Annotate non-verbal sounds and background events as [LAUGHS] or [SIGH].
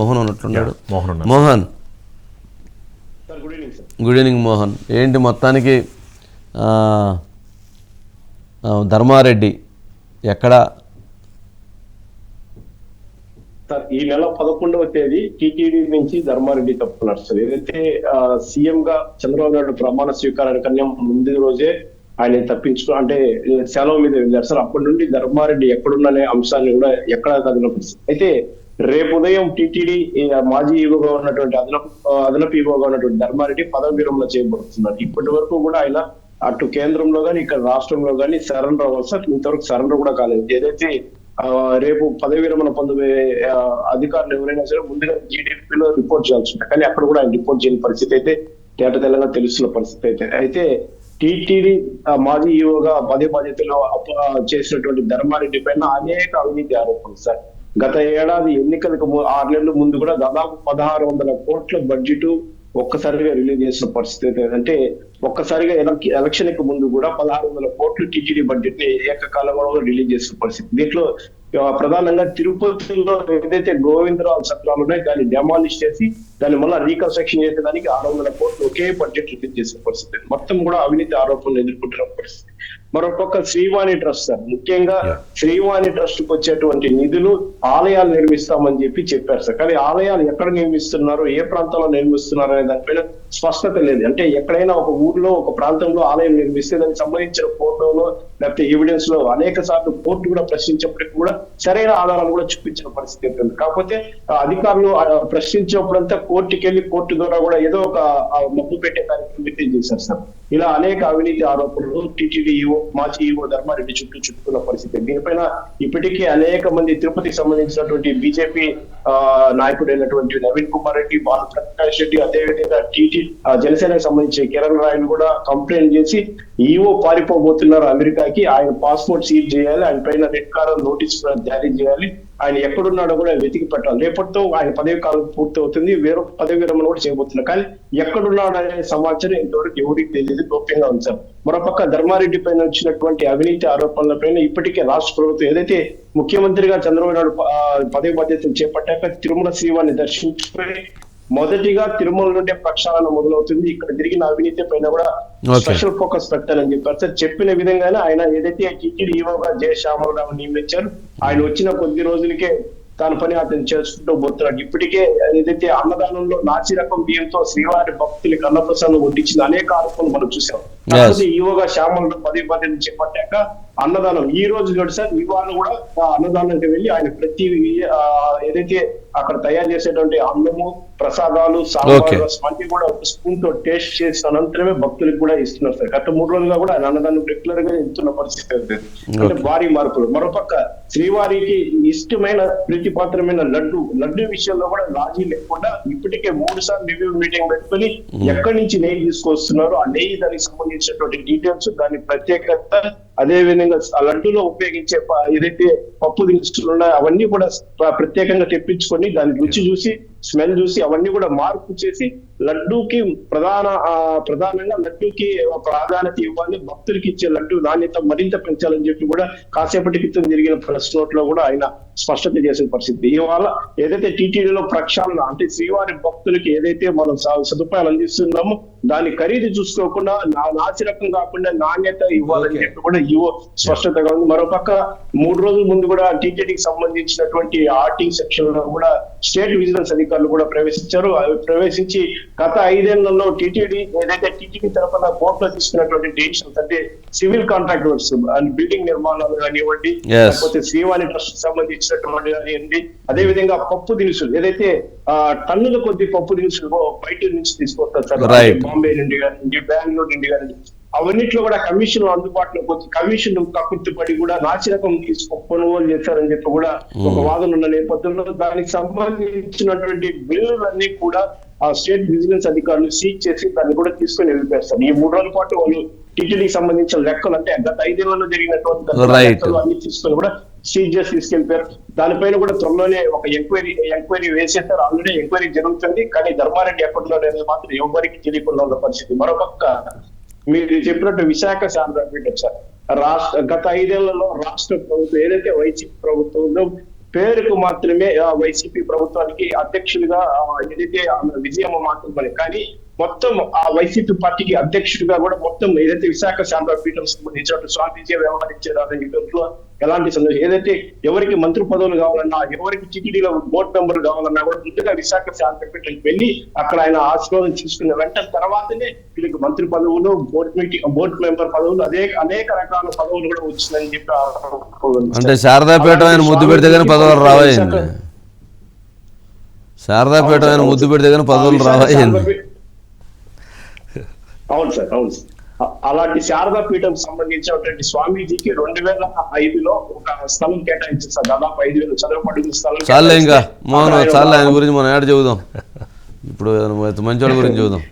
Mohan ఉన్నట్లున్నాడు Mohan Mohan. Sir good evening sir. Good evening Mohan. ఏంటి మొత్తానికి ధర్మారెడ్డి ఎక్కడ? సార్ ఈ నెల పదకొండవ తేదీ టీటీడీ నుంచి ధర్మారెడ్డి తప్పుకున్నారు సార్. ఏదైతే సీఎం గా చంద్రబాబు నాయుడు ప్రమాణ స్వీకారానికన్నా ముందు రోజే ఆయన తప్పించుకో అంటే సెలవు మీద వెళ్ళారు సార్. అప్పటి నుండి ధర్మారెడ్డి ఎక్కడున్ననే అంశాన్ని కూడా ఎక్కడ తగిన అయితే రేపు ఉదయం టీటీడీ మాజీ ఈవోగా ఉన్నటువంటి అదనపు అదనపు ఈవోగా ఉన్నటువంటి ధర్మారెడ్డి పదవి విరమణ చేయబడుతున్నారు ఇప్పటి వరకు కూడా ఆయన అటు కేంద్రంలో కానీ ఇక్కడ రాష్ట్రంలో కానీ సరెండర్ అవ్వాలి సార్ ఇంతవరకు సరెండర్ కూడా కాలేదు. ఏదైతే రేపు పదవి విరమణ పొందే అధికారులు ఎవరైనా సరే ముందుగా జీడీపీలో రిపోర్ట్ చేయాల్సి ఉంటుంది. కానీ అక్కడ కూడా ఆయన రిపోర్ట్ చేయని పరిస్థితి అయితే తేట తెల్లగా తెలుస్తున్న పరిస్థితి అయితే. అయితే టీటీడీ మాజీ ఈవోగా పదే బాధ్యతలో చేసినటువంటి ధర్మారెడ్డి పైన అనేక అవినీతి ఆరోపణలు సార్. గత ఏడాది ఎన్నికలకు ఆరు నెలల ముందు కూడా దాదాపు పదహారు వందల కోట్ల బడ్జెట్ ఒక్కసారిగా రిలీజ్ చేసిన పరిస్థితి ఏంటంటే ఒక్కసారిగా ఎలక్షన్కి ముందు కూడా పదహారు వందల కోట్లు టీటీడీ బడ్జెట్ని ఏకకాలంలో రిలీజ్ చేసిన పరిస్థితి. దీంట్లో ప్రధానంగా తిరుపతిలో ఏదైతే గోవిందరావు సత్రాలు ఉన్నాయో దాన్ని డెమాలిష్ చేసి దాన్ని మళ్ళీ రీకన్స్ట్రక్షన్ చేసేదానికి ఆరు వందల కోట్లు ఒకే బడ్జెట్ రిలీజ్ చేసిన పరిస్థితి. మొత్తం కూడా అవినీతి ఆరోపణలు ఎదుర్కొంటున్న పరిస్థితి. మరొక శ్రీవాణి ట్రస్ట్ సార్. ముఖ్యంగా. శ్రీవాణి ట్రస్ట్కు వచ్చేటువంటి నిధులు ఆలయాలు నిర్మిస్తామని చెప్పి చెప్పారు సార్. కానీ ఆలయాలు ఎక్కడ నిర్మిస్తున్నారు ఏ ప్రాంతంలో నిర్మిస్తున్నారు అనే దానిపైన స్పష్టత లేదు. అంటే ఎక్కడైనా ఒక ఊర్లో ఒక ప్రాంతంలో ఆలయం నిర్మిస్తే దానికి సంబంధించిన ఫోటోలో లేకపోతే ఎవిడెన్స్లో అనేక సార్లు కోర్టు కూడా ప్రశ్నించినప్పటికీ కూడా సరైన ఆధారాలు కూడా చూపించిన పరిస్థితి ఉంటుంది కాకపోతే అధికారులు ప్రశ్నించినప్పుడంతా కోర్టుకి వెళ్ళి కోర్టు ద్వారా కూడా ఏదో ఒక మొప్పు పెట్టే కార్యక్రమం చేశారు సార్. ఇలా అనేక అవినీతి ఆరోపణలు టీటీడీ ఈవో మాజీ ఈవో ధర్మారెడ్డి చుట్టూ చుట్టుకున్న పరిస్థితి. దీనిపైన ఇప్పటికీ అనేక మంది తిరుపతికి సంబంధించినటువంటి బీజేపీ నాయకుడైనటువంటి నవీన్ కుమార్ రెడ్డి బాలప్రకాష్ రెడ్డి అదేవిధంగా టీటీ జనసేనకు సంబంధించిన కిరణ్ రాయన్ కూడా కంప్లైంట్ చేసి ఈవో పారిపోబోతున్నారు అమెరికాకి. ఆయన పాస్పోర్ట్ సీల్ చేయాలి ఆయన పైన రెడ్ కారం నోటీస్ జారీ చేయాలి. ఆయన ఎక్కడున్నాడో కూడా వెతికి పెట్టాలి. రేపటితో ఆయన పదవి కాలం పూర్తి అవుతుంది వేరే పదవి విరమణ కూడా చేయబోతున్నారు కానీ ఎక్కడున్నాడు అనే సమాచారం ఇంతవరకు ఎవరికి తెలియదు. గోప్యంగా ఉంచారు మరోపక్క ధర్మారెడ్డి పైన వచ్చినటువంటి అవినీతి ఆరోపణల పైన ఇప్పటికే రాష్ట్ర ప్రభుత్వం ఏదైతే ముఖ్యమంత్రిగా చంద్రబాబు నాయుడు ఆ, పదవి బాధ్యతలు చేపట్టాక తిరుమల శ్రీవారిని దర్శించుకొని మొదటిగా తిరుమల నుండే ప్రక్షాళన మొదలవుతుంది. ఇక్కడ జరిగిన అవినీతి పైన కూడా. స్పెషల్ ఫోకస్ పెట్టాలని చెప్పారు. సార్ చెప్పిన విధంగానే ఆయన ఏదైతే టీటీడీ ఈవోగా జయ శ్యామలరావు నియమించారు ఆయన వచ్చిన కొద్ది రోజులకే తన పని అతను చేసుకుంటూ పోతున్నాడు. ఇప్పటికే ఏదైతే అన్నదానంలో నాచి రకం బియ్యంతో శ్రీవారి భక్తులకి అన్నప్రసాదం వడ్డించిన అనేక ఆరోపణలు మనం చూసాం. కాకపోతే ఈవోగా శ్యామలరావు పది పదిని చేపట్టాక అన్నదానం ఈ రోజు కూడా సార్ ఇవాళ కూడా అన్నదానానికి వెళ్ళి ఆయన ప్రతి ఆ, ఏదైతే అక్కడ తయారు చేసేటువంటి అన్నము ప్రసాదాలు. సాంబార్ అన్ని కూడా ఒక స్పూన్తో టేస్ట్ చేసిన అనంతరమే భక్తులకు కూడా ఇస్తున్నారు సార్ గత మూడు రోజులుగా కూడా ఆయన అన్నదానం రెగ్యులర్గా ఇస్తున్న పరిస్థితి. అంటే. భారీ మార్పులు మరోపక్క శ్రీవారికి ఇష్టమైన ప్రీతిపాత్రమైన లడ్డు లడ్డు విషయంలో కూడా రాజీ లేకుండా ఇప్పటికే మూడు సార్లు రివ్యూ మీటింగ్ పెట్టుకొని ఎక్కడి నుంచి నెయ్యి తీసుకొస్తున్నారు ఆ నెయ్యి దానికి సంబంధించినటువంటి డీటెయిల్స్ దాని ప్రత్యేకత అదే విధంగా ఆ లడ్డూలో ఉపయోగించే ప- ఏదైతే పప్పు దినుసులు ఉన్నాయో అవన్నీ కూడా ప్రత్యేకంగా తెప్పించుకొని దాని రుచి చూసి స్మెల్ చూసి అవన్నీ కూడా మార్పు చేసి లడ్డూకి ప్రధాన ప్రధానంగా లడ్డూకి ప్రాధాన్యత ఇవ్వాలి. భక్తులకి ఇచ్చే లడ్డు నాణ్యత మరింత పెంచాలని చెప్పి కూడా కాసేపటి క్రితం జరిగిన ప్రెస్ నోట్లో కూడా ఆయన స్పష్టత చేసిన పరిస్థితి. ఇవాళ ఏదైతే టీటీడీలో ప్రక్షాళన అంటే శ్రీవారి భక్తులకి ఏదైతే మనం సదుపాయాలు అందిస్తున్నామో దాని ఖరీదు చూసుకోకుండా నా- నాసి రకం కాకుండా నాణ్యత ఇవ్వాలని చెప్పి కూడా ఈవో స్పష్టతగా ఉంది మరోపక్క మూడు రోజుల ముందు కూడా టీటీడీకి సంబంధించినటువంటి ఆర్టింగ్ సెక్షన్లో కూడా స్టేట్ విజిలెన్స్ అధికారులు కూడా ప్రవేశించారు. అవి ప్రవేశించి గత ఐదేళ్ళలో టీటీడీ ఏదైతే టీటీడీ తరఫున కోర్టులో తీసుకున్నటువంటి డిసిషన్స్ అంటే సివిల్ కాంట్రాక్టర్స్ అండ్ బిల్డింగ్ నిర్మాణాలు కానివ్వండి. లేకపోతే శ్రీవాణి ట్రస్ట్ సంబంధించినటువంటి కానివ్వండి అదే విధంగా పప్పు దినుసులు ఏదైతే ఆ, టన్నుల కొద్ది పప్పు దినుసులు బయట నుంచి తీసుకొస్తారు సార్. బాంబే నుండి కానివ్వండి బెంగళూరు నుండి కానివ్వండి. అవన్నిట్లో కూడా కమిషన్ అందుబాటులోకి వచ్చి కమిషన్ కక్కుర్తి పడి కూడా నాసిరకం కొనుగోలు చేశారని చెప్పి కూడా ఒక వాదన ఉన్న నేపథ్యంలో దానికి సంబంధించినటువంటి బిల్లులన్నీ కూడా ఆ స్టేట్ బిజినెస్ అధికారులు సీజ్ చేసి దాన్ని కూడా తీసుకొని వెళ్ళిపోతారు ఈ మూడు రోజుల పాటు వాళ్ళు టీటీడీకి సంబంధించిన లెక్కలు అంటే గత ఐదేళ్ళలో జరిగినటువంటి. లెక్కలు అన్ని తీసుకొని కూడా సీజ్ చేసి తీసుకెళ్ళిపోయారు దానిపైన కూడా త్వరలోనే ఒక ఎంక్వైరీ ఎంక్వైరీ వేసేస్తారు ఆల్రెడీ ఎంక్వైరీ జరుగుతుంది. కానీ ధర్మారెడ్డి అనేది మాత్రం ఎవరికి తెలియకుండా ఉన్న పరిస్థితి. మరోపక్క మీరు చెప్పినట్టు విశాఖ శారదా పీఠం సార్. రాష్ట్ర గత ఐదేళ్ళలో రాష్ట్ర ప్రభుత్వం ఏదైతే వైసీపీ ప్రభుత్వంలో పేరుకు మాత్రమే వైసీపీ ప్రభుత్వానికి అధ్యక్షుడిగా ఆ, ఏదైతే ఆమె విజయమ్మ మాత్రమే. కానీ మొత్తం ఆ వైసీపీ పార్టీకి అధ్యక్షుడిగా కూడా మొత్తం ఏదైతే విశాఖ శాంతపీఠం సంబంధించినట్టు స్వామీజీ వ్యవహరించారు అనే విషయంలో ఎలాంటి సందేహం ఏదైతే ఎవరికి మంత్రి పదవులు కావాలన్నా ఎవరికి టీటీడీలో బోర్డు మెంబర్ కావాలన్నా కూడా ముందుగా విశాఖ శాంతపీఠంకి వెళ్ళి అక్కడ ఆయన ఆశీర్వాదం తీసుకున్న వెంటనే తర్వాతనే వీళ్ళకి మంత్రి పదవులు బోర్డు మీటింగ్ బోర్డు మెంబర్ పదవులు అదే అనేక రకాల పదవులు కూడా వచ్చిందని చెప్పి అంటే శారదాపేట ఆయన ముద్దు పెడితే కానీ పదవులు రావాయింది శారదాపేట ఆయన ముద్దు పెడితే కానీ పదవులు రావాయింది అవును సార్ అవును సార్. అలాంటి శారదా పీఠం సంబంధించినటువంటి స్వామీజీకి రెండు వేల ఐదులో ఒక స్థలం కేటాయించారు దాదాపు ఐదు వేలు చదరపు అడుగుల స్థలం చాలే ఇంకా. మోహన్ చాలే ఆయన గురించి మనం ఏడ చెబుదాం? ఇప్పుడు మంచి వాళ్ళ గురించి [LAUGHS] చెబుదాం.